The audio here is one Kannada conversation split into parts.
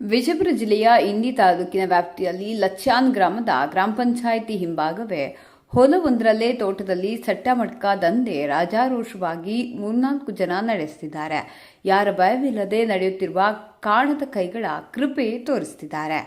ವಿಜಯಪುರ ಜಿಲ್ಲೆಯ ಇಂಡಿ ತಾಲೂಕಿನ ವ್ಯಾಪ್ತಿಯಲ್ಲಿ ಲಚ್ಚಾನ್ ಗ್ರಾಮದ ಗ್ರಾಮ ಪಂಚಾಯಿತಿ ಹಿಂಭಾಗವೇ ಹೊಲವೊಂದರಲ್ಲೇ ತೋಟದಲ್ಲಿ ಸಟ್ಟಮಟ್ಕ ದಂಧೆ ರಾಜಾರೋಷವಾಗಿ ಮೂರ್ನಾಲ್ಕು ಜನ ನಡೆಸುತ್ತಿದ್ದಾರೆ ಯಾರ ಭಯವಿಲ್ಲದೆ ನಡೆಯುತ್ತಿರುವ ಕಾಣದ ಕೈಗಳ ಕೃಪೆ ತೋರಿಸುತ್ತಿದ್ದಾರೆ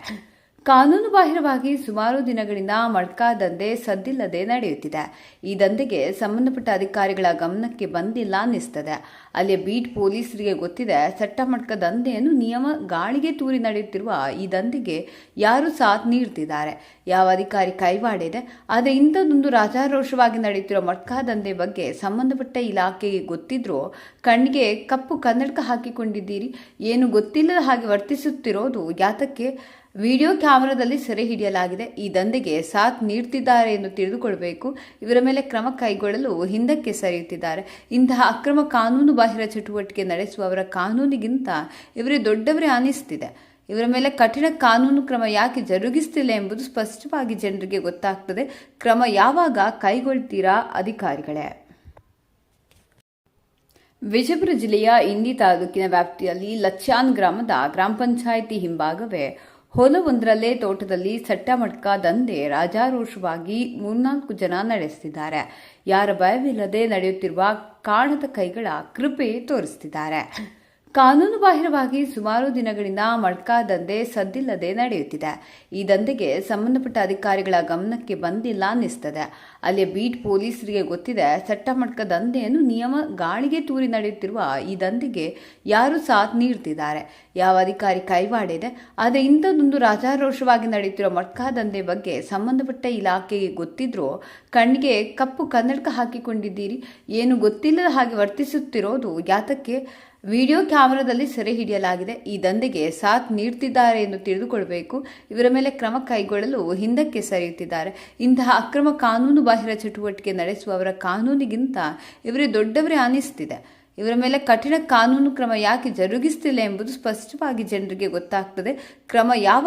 ಕಾನೂನು ಬಾಹಿರವಾಗಿ ಸುಮಾರು ದಿನಗಳಿಂದ ಮಡ್ಕಾ ದಂಧೆ ಸದ್ದಿಲ್ಲದೆ ನಡೆಯುತ್ತಿದೆ. ಈ ದಂಧೆಗೆ ಸಂಬಂಧಪಟ್ಟ ಅಧಿಕಾರಿಗಳ ಗಮನಕ್ಕೆ ಬಂದಿಲ್ಲ ಅನ್ನಿಸ್ತದೆ. ಅಲ್ಲಿ ಬೀಟ್ ಪೊಲೀಸರಿಗೆ ಗೊತ್ತಿದೆ ಸಟ್ಟ ಮಡ್ಕ ದಂಧೆಯನ್ನು ನಿಯಮ ಗಾಳಿಗೆ ತೂರಿ ನಡೆಯುತ್ತಿರುವ ಈ ದಂಧೆಗೆ ಯಾರು ಸಾಥ್ ನೀಡುತ್ತಿದ್ದಾರೆ ಯಾವ ಅಧಿಕಾರಿ ಕೈವಾಡಿದೆ, ಆದರೆ ಇಂಥದ್ದೊಂದು ರಾಜಾರೋಷವಾಗಿ ನಡೆಯುತ್ತಿರುವ ಮಟ್ಕಾ ದಂಧೆ ಬಗ್ಗೆ ಸಂಬಂಧಪಟ್ಟ ಇಲಾಖೆಗೆ ಗೊತ್ತಿದ್ರೂ ಕಣ್ಣಿಗೆ ಕಪ್ಪು ಕನ್ನಡಕ ಹಾಕಿಕೊಂಡಿದ್ದೀರಿ. ಏನು ಗೊತ್ತಿಲ್ಲದ ಹಾಗೆ ವರ್ತಿಸುತ್ತಿರೋದು ಯಾತಕ್ಕೆ? ವಿಡಿಯೋ ಕ್ಯಾಮೆರಾದಲ್ಲಿ ಸೆರೆ ಹಿಡಿಯಲಾಗಿದೆ. ಈ ದಂಧೆಗೆ ಸಾಥ್ ನೀಡ್ತಿದ್ದಾರೆ ಎಂದು ತಿಳಿದುಕೊಳ್ಳಬೇಕು ಇವರ ಮೇಲೆ ಕ್ರಮ ಕೈಗೊಳ್ಳಲು ಹಿಂದಕ್ಕೆ ಸರಿಯುತ್ತಿದ್ದಾರೆ. ಇಂತಹ ಅಕ್ರಮ ಕಾನೂನು ಬಾಹಿರ ಚಟುವಟಿಕೆ ನಡೆಸುವವರ ಕಾನೂನಿಗಿಂತ ಇವರೇ ದೊಡ್ಡವರೇ ಅನಿಸ್ತಿದೆ. ಇವರ ಮೇಲೆ ಕಠಿಣ ಕಾನೂನು ಕ್ರಮ ಯಾಕೆ ಜರುಗಿಸ್ತಿಲ್ಲ ಎಂಬುದು ಸ್ಪಷ್ಟವಾಗಿ ಜನರಿಗೆ ಗೊತ್ತಾಗ್ತದೆ. ಕ್ರಮ ಯಾವಾಗ ಕೈಗೊಳ್ತೀರಾ ಅಧಿಕಾರಿಗಳೇ? ವಿಜಯಪುರ ಜಿಲ್ಲೆಯ ಇಂಡಿ ತಾಲೂಕಿನ ವ್ಯಾಪ್ತಿಯಲ್ಲಿ ಲಚ್ಚಾನ್ ಗ್ರಾಮದ ಗ್ರಾಮ ಪಂಚಾಯಿತಿ ಹಿಂಭಾಗವೇ ಹೊಲವೊಂದರಲ್ಲೇ ತೋಟದಲ್ಲಿ ಸಟ್ಟಮಟ್ಕ ದಂಧೆ ರಾಜಾರೋಷವಾಗಿ ಮೂರ್ನಾಲ್ಕು ಜನ ನಡೆಸುತ್ತಿದ್ದಾರೆ ಯಾರ ಭಯವಿಲ್ಲದೆ ನಡೆಯುತ್ತಿರುವ ಕಾಣದ ಕೈಗಳ ಕೃಪೆ ತೋರಿಸುತ್ತಿದ್ದಾರೆ ಕಾನೂನು ಬಾಹಿರವಾಗಿ ಸುಮಾರು ದಿನಗಳಿಂದ ಮಡ್ಕಾ ದಂಧೆ ಸದ್ದಿಲ್ಲದೆ ನಡೆಯುತ್ತಿದೆ. ಈ ದಂಧೆಗೆ ಸಂಬಂಧಪಟ್ಟ ಅಧಿಕಾರಿಗಳ ಗಮನಕ್ಕೆ ಬಂದಿಲ್ಲ ಅನ್ನಿಸ್ತದೆ. ಅಲ್ಲಿ ಬೀಟ್ ಪೊಲೀಸರಿಗೆ ಗೊತ್ತಿದೆ ಸಟ್ಟ ಮಡ್ಕ ದಂಧೆಯನ್ನು ನಿಯಮ ಗಾಳಿಗೆ ತೂರಿ ನಡೆಯುತ್ತಿರುವ ಈ ದಂಧೆಗೆ ಯಾರು ಸಾಥ್ ನೀಡುತ್ತಿದ್ದಾರೆ ಯಾವ ಅಧಿಕಾರಿ ಕೈವಾಡಿದೆ, ಆದರೆ ಇಂಥದ್ದೊಂದು ರಾಜಾರೋಷವಾಗಿ ನಡೆಯುತ್ತಿರುವ ಮಟ್ಕಾ ದಂಧೆ ಬಗ್ಗೆ ಸಂಬಂಧಪಟ್ಟ ಇಲಾಖೆಗೆ ಗೊತ್ತಿದ್ರೂ ಕಣ್ಣಿಗೆ ಕಪ್ಪು ಕನ್ನಡಕ ಹಾಕಿಕೊಂಡಿದ್ದೀರಿ. ಏನು ಗೊತ್ತಿಲ್ಲದ ಹಾಗೆ ವರ್ತಿಸುತ್ತಿರೋದು ಯಾತಕ್ಕೆ? ವಿಡಿಯೋ ಕ್ಯಾಮೆರಾದಲ್ಲಿ ಸೆರೆ ಹಿಡಿಯಲಾಗಿದೆ. ಈ ದಂಧೆಗೆ ಸಾಥ್ ನೀಡುತ್ತಿದ್ದಾರೆ ಎಂದು ತಿಳಿದುಕೊಳ್ಳಬೇಕು. ಇವರ ಮೇಲೆ ಕ್ರಮ ಕೈಗೊಳ್ಳಲು ಹಿಂದಕ್ಕೆ ಸರಿಯುತ್ತಿದ್ದಾರೆ. ಇಂತಹ ಅಕ್ರಮ ಕಾನೂನು ಬಾಹಿರ ಚಟುವಟಿಕೆ ನಡೆಸುವವರ ಕಾನೂನಿಗಿಂತ ಇವರೇ ದೊಡ್ಡವರೇ ಅನಿಸ್ತಿದೆ. ಇವರ ಮೇಲೆ ಕಠಿಣ ಕಾನೂನು ಕ್ರಮ ಯಾಕೆ ಜರುಗಿಸ್ತಿಲ್ಲ ಎಂಬುದು ಸ್ಪಷ್ಟವಾಗಿ ಜನರಿಗೆ ಗೊತ್ತಾಗ್ತದೆ. ಕ್ರಮ ಯಾವ